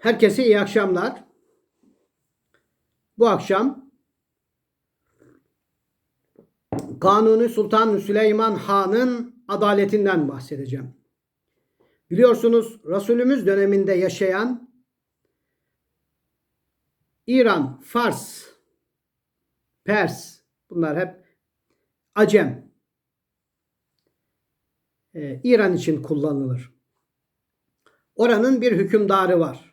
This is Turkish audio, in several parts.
Herkese iyi akşamlar. Bu akşam Kanuni Sultan Süleyman Han'ın adaletinden bahsedeceğim. Biliyorsunuz Resulümüz döneminde yaşayan İran, Fars, Pers bunlar hep Acem. Ee, İran için kullanılır. Oranın bir hükümdarı var.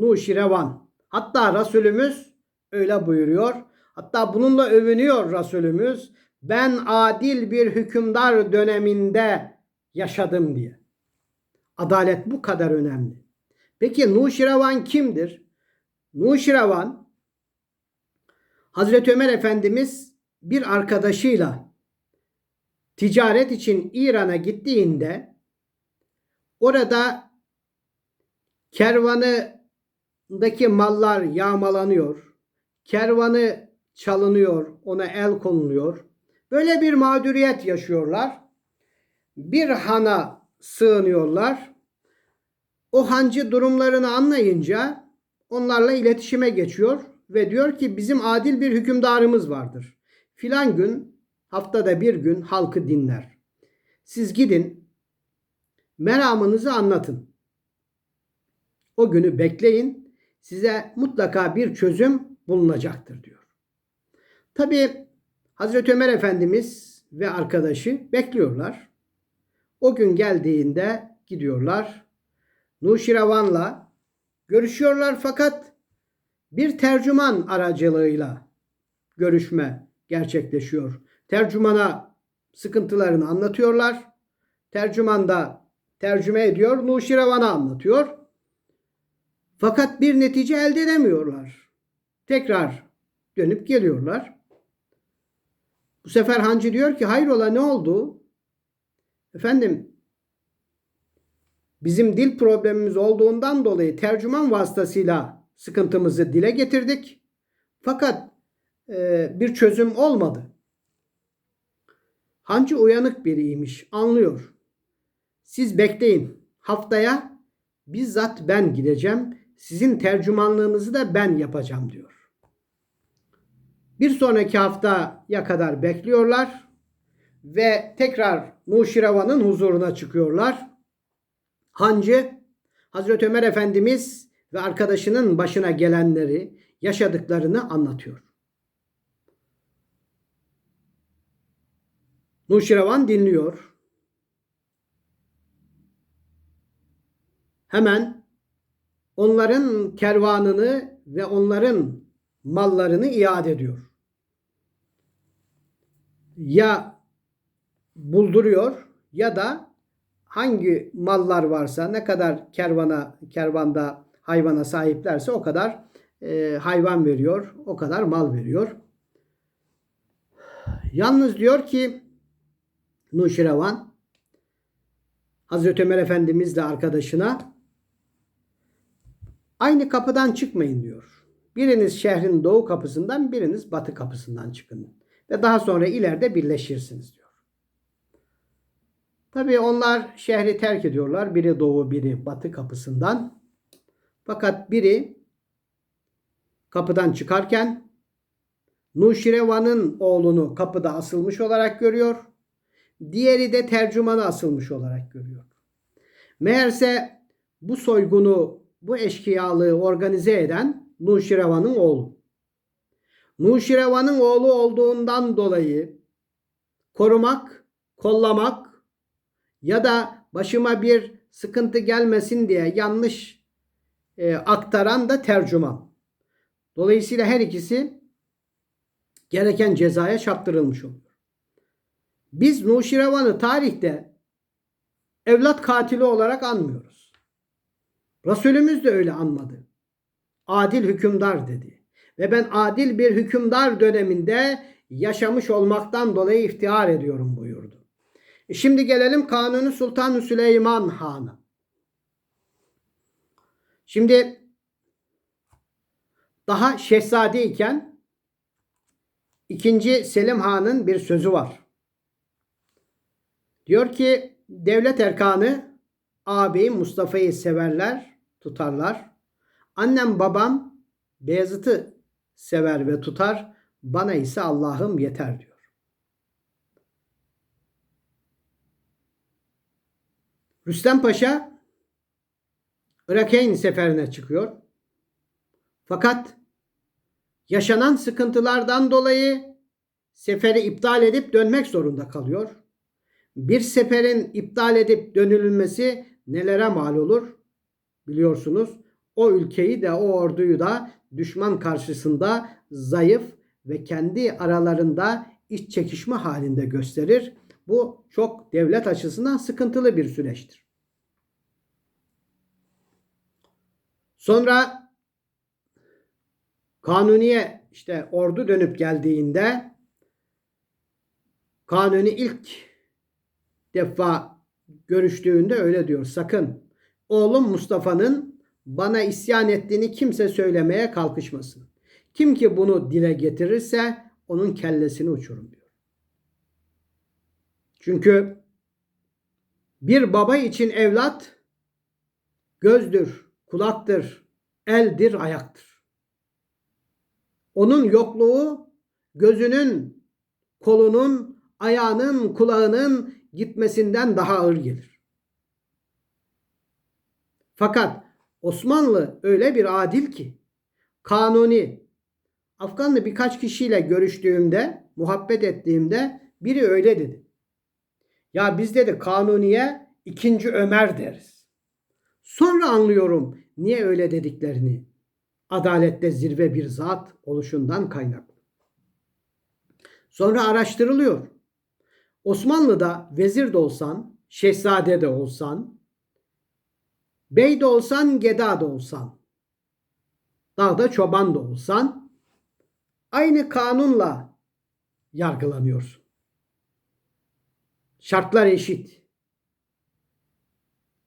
Nuşirevan. Hatta Resulümüz öyle buyuruyor. Hatta bununla övünüyor Resulümüz. Ben adil bir hükümdar döneminde yaşadım diye. Adalet bu kadar önemli. Peki Nuşirevan kimdir? Nuşirevan Hazreti Ömer Efendimiz bir arkadaşıyla ticaret için İran'a gittiğinde orada kervanındaki mallar yağmalanıyor. Kervanı çalınıyor, ona el konuluyor. Böyle bir mağduriyet yaşıyorlar. Bir hana sığınıyorlar. O hancı durumlarını anlayınca onlarla iletişime geçiyor ve diyor ki bizim adil bir hükümdarımız vardır. Filan gün haftada bir gün halkı dinler. Siz gidin meramınızı anlatın. O günü bekleyin. Size mutlaka bir çözüm bulunacaktır diyor. Tabi Hazreti Ömer Efendimiz ve arkadaşı bekliyorlar. O gün geldiğinde gidiyorlar. Nuşirevan'la görüşüyorlar fakat bir tercüman aracılığıyla görüşme gerçekleşiyor. Tercümana sıkıntılarını anlatıyorlar. Tercüman da tercüme ediyor. Nuşirevan'a anlatıyor. Fakat bir netice elde edemiyorlar. Tekrar dönüp geliyorlar. Bu sefer hancı diyor ki hayrola ne oldu? Efendim bizim dil problemimiz olduğundan dolayı tercüman vasıtasıyla sıkıntımızı dile getirdik. Fakat e, bir çözüm olmadı. Hancı uyanık biriymiş, anlıyor. Siz bekleyin. Haftaya bizzat ben gideceğim. Sizin tercümanlığınızı da ben yapacağım diyor. Bir sonraki haftaya kadar bekliyorlar ve tekrar Nuşirevan'ın huzuruna çıkıyorlar. Hancı Hazreti Ömer Efendimiz ve arkadaşının başına gelenleri, yaşadıklarını anlatıyor. Nuşirevan dinliyor. Hemen onların kervanını ve onların mallarını iade ediyor. Ya bulduruyor ya da hangi mallar varsa ne kadar kervana kervanda hayvana sahiplerse o kadar e, hayvan veriyor, o kadar mal veriyor. Yalnız diyor ki Nuşirevan Hazreti Ömer Efendimizle arkadaşına aynı kapıdan çıkmayın diyor. Biriniz şehrin doğu kapısından, biriniz batı kapısından çıkın. Ve daha sonra ileride birleşirsiniz diyor. Tabii onlar şehri terk ediyorlar. Biri doğu, biri batı kapısından. Fakat biri kapıdan çıkarken Nuşirevan'ın oğlunu kapıda asılmış olarak görüyor. Diğeri de tercümanı asılmış olarak görüyor. Meğerse bu soygunu, bu eşkıyalığı organize eden Nuşirevan'ın oğlu. Nuşirevan'ın oğlu olduğundan dolayı korumak, kollamak ya da başıma bir sıkıntı gelmesin diye yanlış e, aktaran da tercüman. Dolayısıyla her ikisi gereken cezaya çarptırılmış oluyor. Biz Nuşirevan'ı tarihte evlat katili olarak anmıyoruz. Resulümüz de öyle anmadı. Adil hükümdar dedi. Ve ben adil bir hükümdar döneminde yaşamış olmaktan dolayı iftihar ediyorum buyurdu. E şimdi gelelim Kanuni Sultan Süleyman Han'a. Şimdi daha şehzade iken ikinci Selim Han'ın bir sözü var. Diyor ki devlet erkanı ağabeyim Mustafa'yı severler, tutarlar. Annem babam Beyazıt'ı sever ve tutar. Bana ise Allah'ım yeter diyor. Rüstem Paşa Irakeyn seferine çıkıyor. Fakat yaşanan sıkıntılardan dolayı seferi iptal edip dönmek zorunda kalıyor. Bir seferin iptal edip dönülmesi nelere mal olur? Biliyorsunuz o ülkeyi de o orduyu da düşman karşısında zayıf ve kendi aralarında iç çekişme halinde gösterir. Bu çok devlet açısından sıkıntılı bir süreçtir. Sonra Kanuni'ye işte ordu dönüp geldiğinde Kanuni ilk defa görüştüğünde öyle diyor. Sakın oğlum Mustafa'nın bana isyan ettiğini kimse söylemeye kalkışmasın. Kim ki bunu dile getirirse onun kellesini uçurun diyor. Çünkü bir baba için evlat gözdür, kulaktır, eldir, ayaktır. Onun yokluğu gözünün, kolunun, ayağının, kulağının gitmesinden daha ağır gelir. Fakat Osmanlı öyle bir adil ki kanuni Afganlı birkaç kişiyle görüştüğümde, muhabbet ettiğimde biri öyle dedi. Ya biz dedi kanuniye ikinci Ömer deriz. Sonra anlıyorum niye öyle dediklerini. Adalette zirve bir zat oluşundan kaynaklı. Sonra araştırılıyor. Osmanlı'da vezir de olsan, şehzade de olsan, bey de olsan, geda da olsan, dağda çoban da olsan, aynı kanunla yargılanıyorsun. Şartlar eşit.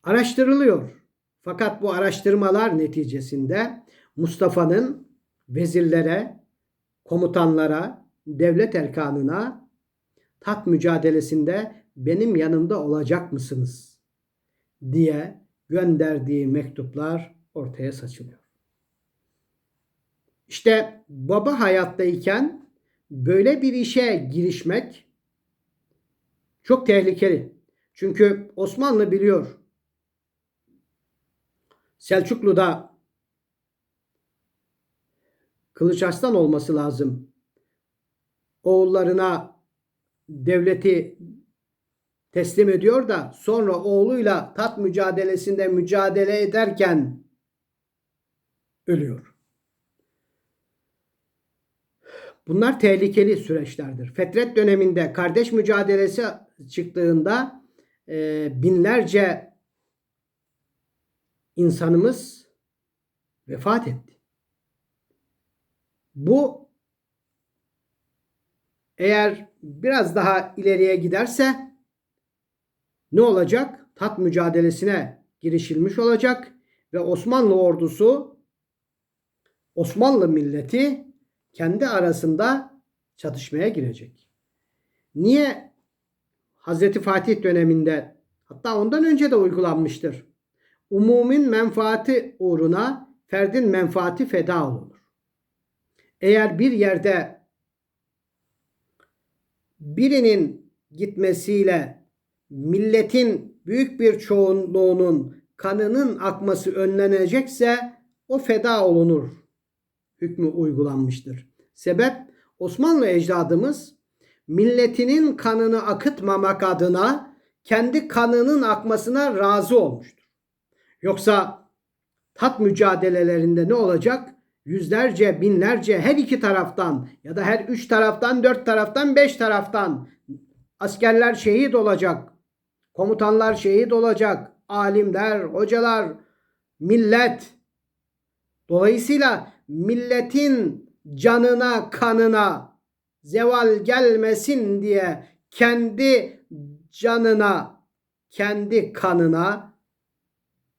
Araştırılıyor. Fakat bu araştırmalar neticesinde Mustafa'nın vezirlere, komutanlara, devlet erkanına tat mücadelesinde benim yanımda olacak mısınız diye gönderdiği mektuplar ortaya saçılıyor. İşte baba hayattayken böyle bir işe girişmek çok tehlikeli. Çünkü Osmanlı biliyor. Selçuklu'da Kılıç Arslan olması lazım. Oğullarına devleti teslim ediyor da sonra oğluyla tat mücadelesinde mücadele ederken ölüyor. Bunlar tehlikeli süreçlerdir. Fetret döneminde kardeş mücadelesi çıktığında e, binlerce insanımız vefat etti. Bu eğer biraz daha ileriye giderse ne olacak? Tat mücadelesine girişilmiş olacak ve Osmanlı ordusu Osmanlı milleti kendi arasında çatışmaya girecek. Niye Hazreti Fatih döneminde hatta ondan önce de uygulanmıştır. Umumin menfaati uğruna ferdin menfaati feda olunur. Eğer bir yerde birinin gitmesiyle milletin büyük bir çoğunluğunun kanının akması önlenecekse o feda olunur hükmü uygulanmıştır. Sebep Osmanlı ecdadımız milletinin kanını akıtmamak adına kendi kanının akmasına razı olmuştur. Yoksa tat mücadelelerinde ne olacak? Yüzlerce, binlerce her iki taraftan ya da her üç taraftan, dört taraftan, beş taraftan askerler şehit olacak. Komutanlar şehit olacak. Alimler, hocalar, millet. Dolayısıyla milletin canına, kanına zeval gelmesin diye kendi canına, kendi kanına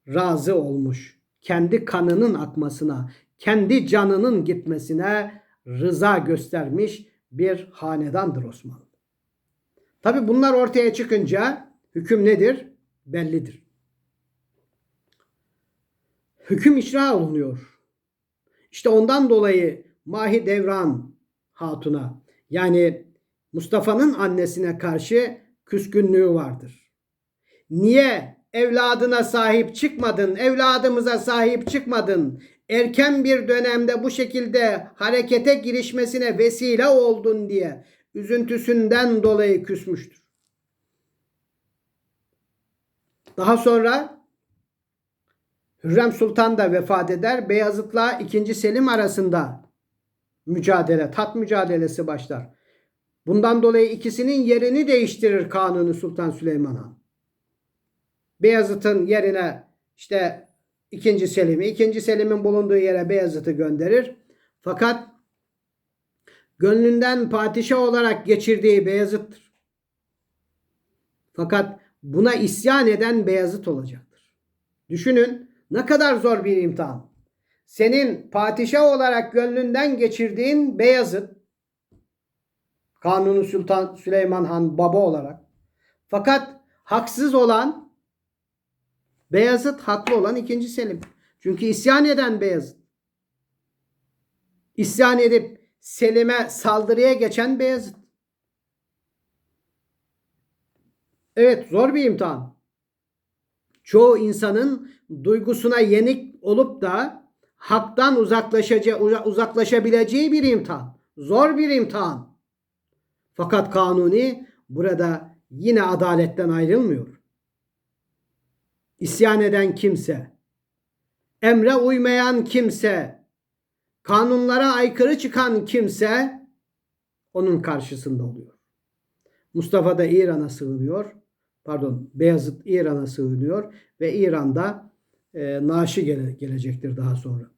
razı olmuş. Kendi kanının akmasına, kendi canının gitmesine rıza göstermiş bir hanedandır Osmanlı. Tabi bunlar ortaya çıkınca hüküm nedir? Bellidir. Hüküm icra olunuyor. İşte ondan dolayı Mahi Devran Hatun'a yani Mustafa'nın annesine karşı küskünlüğü vardır. Niye evladına sahip çıkmadın, evladımıza sahip çıkmadın, erken bir dönemde bu şekilde harekete girişmesine vesile oldun diye üzüntüsünden dolayı küsmüştür. Daha sonra Hürrem Sultan da vefat eder. Beyazıt'la 2. Selim arasında mücadele, tat mücadelesi başlar. Bundan dolayı ikisinin yerini değiştirir Kanuni Sultan Süleyman Han. Beyazıt'ın yerine işte 2. Selim'i, 2. Selim'in bulunduğu yere Beyazıt'ı gönderir. Fakat gönlünden padişah olarak geçirdiği Beyazıt'tır. Fakat buna isyan eden Beyazıt olacaktır. Düşünün ne kadar zor bir imtihan. Senin padişah olarak gönlünden geçirdiğin Beyazıt, Kanuni Sultan Süleyman Han baba olarak. Fakat haksız olan Beyazıt, haklı olan 2. Selim. Çünkü isyan eden Beyazıt. İsyan edip Selim'e saldırıya geçen Beyazıt. Evet zor bir imtihan. Çoğu insanın duygusuna yenik olup da haktan uzaklaşacağı, uzaklaşabileceği bir imtihan. Zor bir imtihan. Fakat Kanuni burada yine adaletten ayrılmıyor. İsyan eden kimse, emre uymayan kimse, kanunlara aykırı çıkan kimse onun karşısında oluyor. Mustafa da İran'a sığınıyor. Pardon Beyazıt İran'a sığınıyor ve İran'da e, Naşi gele, gelecektir daha sonra.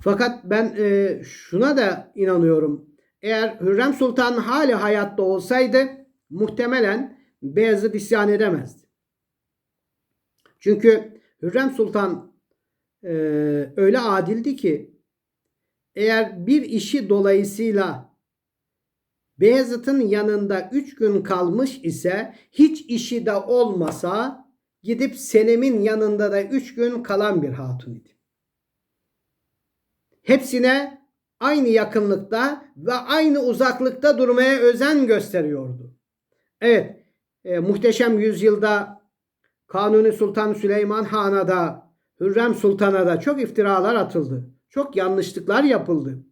Fakat ben e, şuna da inanıyorum. Eğer Hürrem Sultan hali hayatta olsaydı muhtemelen Beyazıt isyan edemezdi. Çünkü Hürrem Sultan e, öyle adildi ki eğer bir işi dolayısıyla Beyazıt'ın yanında üç gün kalmış ise hiç işi de olmasa gidip Selim'in yanında da üç gün kalan bir hatun idi. Hepsine aynı yakınlıkta ve aynı uzaklıkta durmaya özen gösteriyordu. Evet, e, muhteşem yüzyılda Kanuni Sultan Süleyman Han'a da Hürrem Sultan'a da çok iftiralar atıldı. Çok yanlışlıklar yapıldı.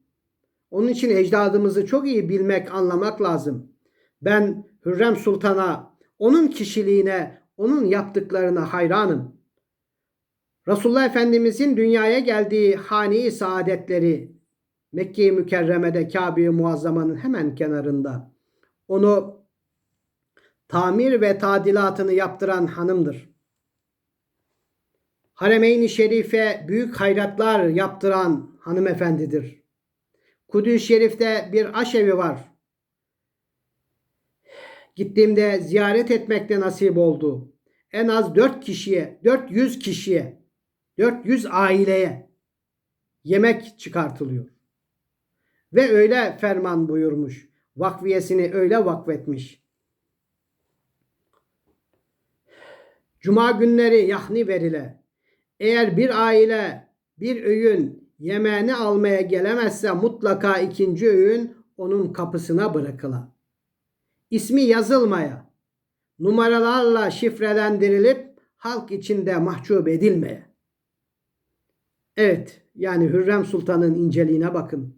Onun için ecdadımızı çok iyi bilmek, anlamak lazım. Ben Hürrem Sultan'a, onun kişiliğine, onun yaptıklarına hayranım. Resulullah Efendimizin dünyaya geldiği hani saadetleri Mekke-i Mükerreme'de Kabe-i Muazzama'nın hemen kenarında. Onu tamir ve tadilatını yaptıran hanımdır. Haremeyn-i Şerife büyük hayratlar yaptıran hanımefendidir. Kudüs Şerif'te bir aşevi var. Gittiğimde ziyaret etmekte nasip oldu. En az 4 kişiye, 400 kişiye, 400 aileye yemek çıkartılıyor. Ve öyle ferman buyurmuş. Vakfiyesini öyle vakfetmiş. Cuma günleri yahni verile. Eğer bir aile bir öğün yemeğini almaya gelemezse mutlaka ikinci öğün onun kapısına bırakıla. İsmi yazılmaya, numaralarla şifrelendirilip halk içinde mahcup edilmeye. Evet, yani Hürrem Sultan'ın inceliğine bakın.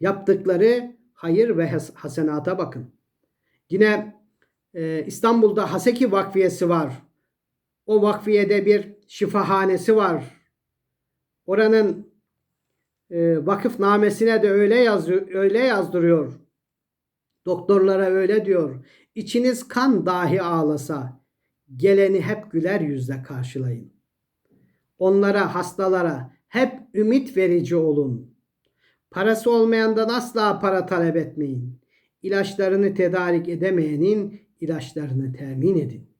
Yaptıkları hayır ve hasenata bakın. Yine e, İstanbul'da Haseki Vakfiyesi var. O vakfiyede bir şifahanesi var. Oranın e, vakıfnamesine de öyle yazıyor, öyle yazdırıyor. Doktorlara öyle diyor. İçiniz kan dahi ağlasa geleni hep güler yüzle karşılayın. Onlara, hastalara hep ümit verici olun. Parası olmayandan asla para talep etmeyin. İlaçlarını tedarik edemeyenin ilaçlarını temin edin.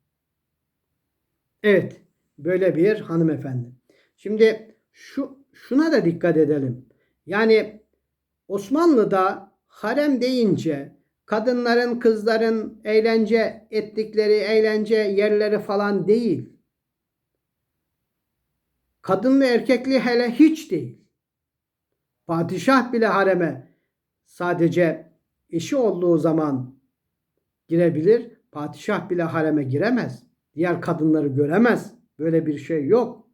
Evet, böyle bir hanımefendi. Şimdi şu şuna da dikkat edelim. Yani Osmanlı'da harem deyince kadınların, kızların eğlence ettikleri eğlence yerleri falan değil. Kadınlı erkekli hele hiç değil. Padişah bile hareme sadece eşi olduğu zaman girebilir. Padişah bile hareme giremez. Diğer kadınları göremez. Böyle bir şey yok.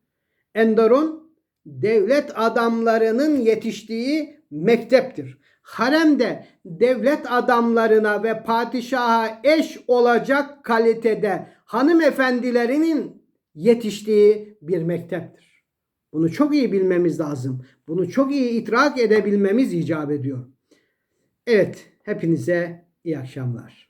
Enderun devlet adamlarının yetiştiği mekteptir. Harem de devlet adamlarına ve padişaha eş olacak kalitede hanımefendilerinin yetiştiği bir mekteptir. Bunu çok iyi bilmemiz lazım. Bunu çok iyi idrak edebilmemiz icap ediyor. Evet, hepinize iyi akşamlar.